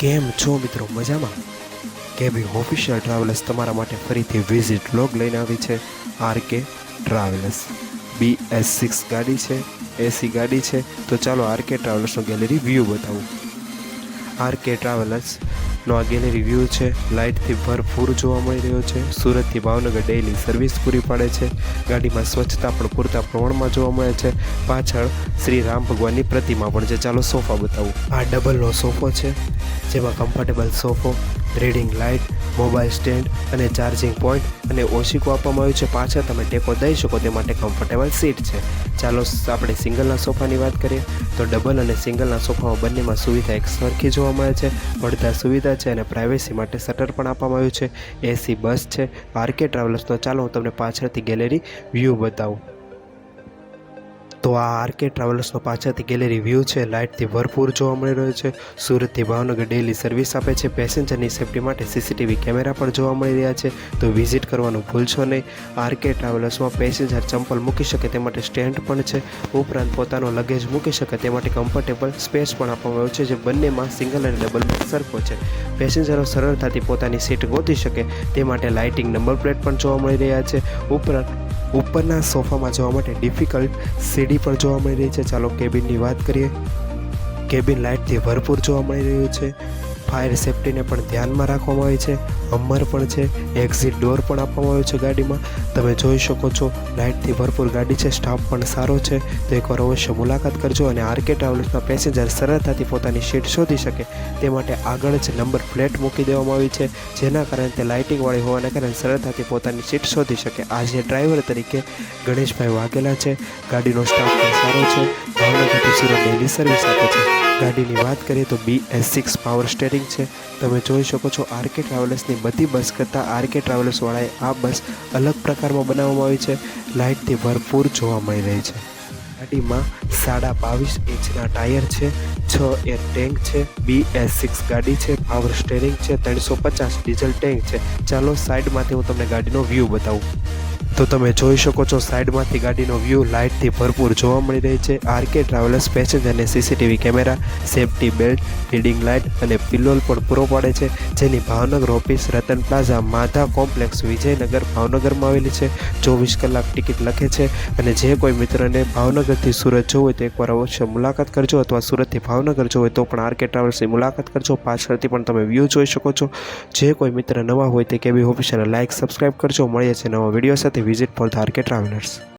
કેમ છો મિત્રો? મજામાં? કેબી ઓફિશિયલ ટ્રાવેલર્સ તમારા માટે ફરીથી વિઝિટ લોગ લઈને આવી છે આર કે ટ્રાવેલર્સ બી એસ સિક્સ ગાડી છે એસી ગાડી છે. તો ચાલો આર કે ટ્રાવેલર્સનો ગેલેરી વ્યૂ બતાવું. આર કે ટ્રાવેલર્સનો આ ગેલેરી વ્યૂ છે. લાઇટથી ભરપૂર જોવા મળી રહ્યો છે. સુરતથી ભાવનગર ડેઇલી સર્વિસ પૂરી પાડે છે. ગાડીમાં સ્વચ્છતા પણ પૂરતા પ્રમાણમાં જોવા મળે છે. પાછળ શ્રી રામ ભગવાનની પ્રતિમા પણ છે. ચાલો સોફા બતાવું. આ ડબલનો સોફો છે. જેમાં comfortable sofa reading light mobile stand અને ચાર્જિંગ પોઈન્ટ અને ઓશિકો આપવામાં આવ્યું છે. પાછળ તમે ટેકો દઈ શકો તે માટે કમ્ફર્ટેબલ સીટ છે. ચાલો આપણે સિંગલના સોફાની વાત કરીએ. તો ડબલ અને સિંગલના સોફામાં બંનેમાં સુવિધા એક સરખી જોવા મળે છે. મળતા સુવિધા છે અને પ્રાઇવેસી માટે શટર પણ આપવામાં આવ્યું છે. એસી બસ છે. આરકે ટ્રાવેલર્સનો ચાલો હું તમને પાછળથી ગેલેરી વ્યૂ બતાવું. તો આ આરકે ટ્રાવેલર્સનો પાછળથી ગેલેરી વ્યૂ છે. લાઇટથી ભરપૂર જોવા મળી રહ્યો છે. સુરતથી ભાવનગર ડેલી સર્વિસ આપે છે. પેસેન્જરની સેફટી માટે સીસીટીવી કેમેરા પણ જોવા મળી રહ્યા છે. તો વિઝિટ કરવાનું ભૂલશો નહીં. આરકે ટ્રાવેલર્સમાં પેસેન્જર ચંપલ મૂકી શકે તે માટે સ્ટેન્ડ પણ છે. ઉપરાંત પોતાનો લગેજ મૂકી શકે તે માટે કમ્ફર્ટેબલ સ્પેસ પણ આપવામાં આવ્યો છે, જે બંનેમાં સિંગલ અને ડબલમાં સરખો છે. પેસેન્જરો સરળતાથી પોતાની સીટ ગોતી શકે તે માટે લાઇટિંગ નંબર પ્લેટ પણ જોવા મળી રહ્યા છે. ઉપરાંત ઉપરના સોફામાં જવા માટે ડિફિકલ્ટ સીડી પણ જોવા મળી રહી છે. ચાલો કેબિનની વાત કરીએ. કેબિન લાઇટથી ભરપૂર જોવા મળી રહ્યું છે. ફાયર સેફટીને પણ ધ્યાનમાં રાખવામાં આવી છે. હમ્મર પણ છે એક્ઝિટ ડોર પણ આપવામાં આવ્યો છે ગાડીમાં. તમે જોઈ શકો છો લાઇટથી ભરપૂર ગાડી છે સ્ટાફ પણ સારો છે. તો એકવાર અવશ્ય મુલાકાત કરજો અને આરકે ટ્રાવેલ્સના પેસેન્જર સરળતાથી પોતાની સીટ શોધી શકે. તે માટે આગળ જ નંબર પ્લેટ મૂકી દેવામાં આવી છે, જેના કારણે તે લાઇટિંગવાળી હોવાના કારણે સરળતાથી પોતાની સીટ શોધી શકે. આજે ડ્રાઈવર તરીકે ગણેશભાઈ વાઘેલા છે. ગાડીનો સ્ટાફ પણ સારો છે. ભાવનગરથી સુરત ડેલી સર્વિસ આપે છે. ગાડીની વાત કરીએ તો B S six power steering છે. તમે જોઈ શકો છો આરકે ટ્રાવેલર્સની બધી બસ કરતાં આરકે ટ્રાવેલ્સવાળાએ આ બસ અલગ પ્રકારમાં બનાવવામાં આવી છે. લાઇટથી ભરપૂર જોવા મળી રહી છે. ગાડીમાં સાડા બાવીસ ઇંચના ટાયર છે, છ એર ટેન્ક છે, બી એસ સિક્સ ગાડી છે, પાવર સ્ટેરિંગ છે, ત્રણસો પચાસ ડીઝલ ટેન્ક છે. ચાલો સાઈડમાંથી હું તમને ગાડીનો વ્યૂ બતાવું. તો તમે જોઈ શકો છો સાઈડમાંથી ગાડીનો વ્યૂ, લાઇટથી ભરપૂર જોવા મળી રહી છે. RK travellers પેસેન્જરને CCTV camera safety belt reading light અને પિલ્લોલ પણ પૂરો પાડે છે. જેની Bhavnagar office Ratan plaza Madha complex Vijaynagar, ભાવનગરમાં આવેલી છે. ચોવીસ કલાક ટિકિટ લખે છે અને જે કોઈ મિત્રને ભાવનગરથી સુરત જવું હોય તો એકવાર અવશ્ય મુલાકાત કરજો અથવા સુરતથી ભાવનગર જવું હોય તો પણ આરકે ટ્રાવેલ્સની મુલાકાત કરજો. પાછળથી પણ તમે વ્યૂ જોઈ શકો છો. જે કોઈ મિત્ર નવા હોય તે કેબી ઓફિસરને લાઇક સબસ્ક્રાઇબ કરજો. મળીએ છીએ નવા વીડિયો સાથે visit for the RK travellers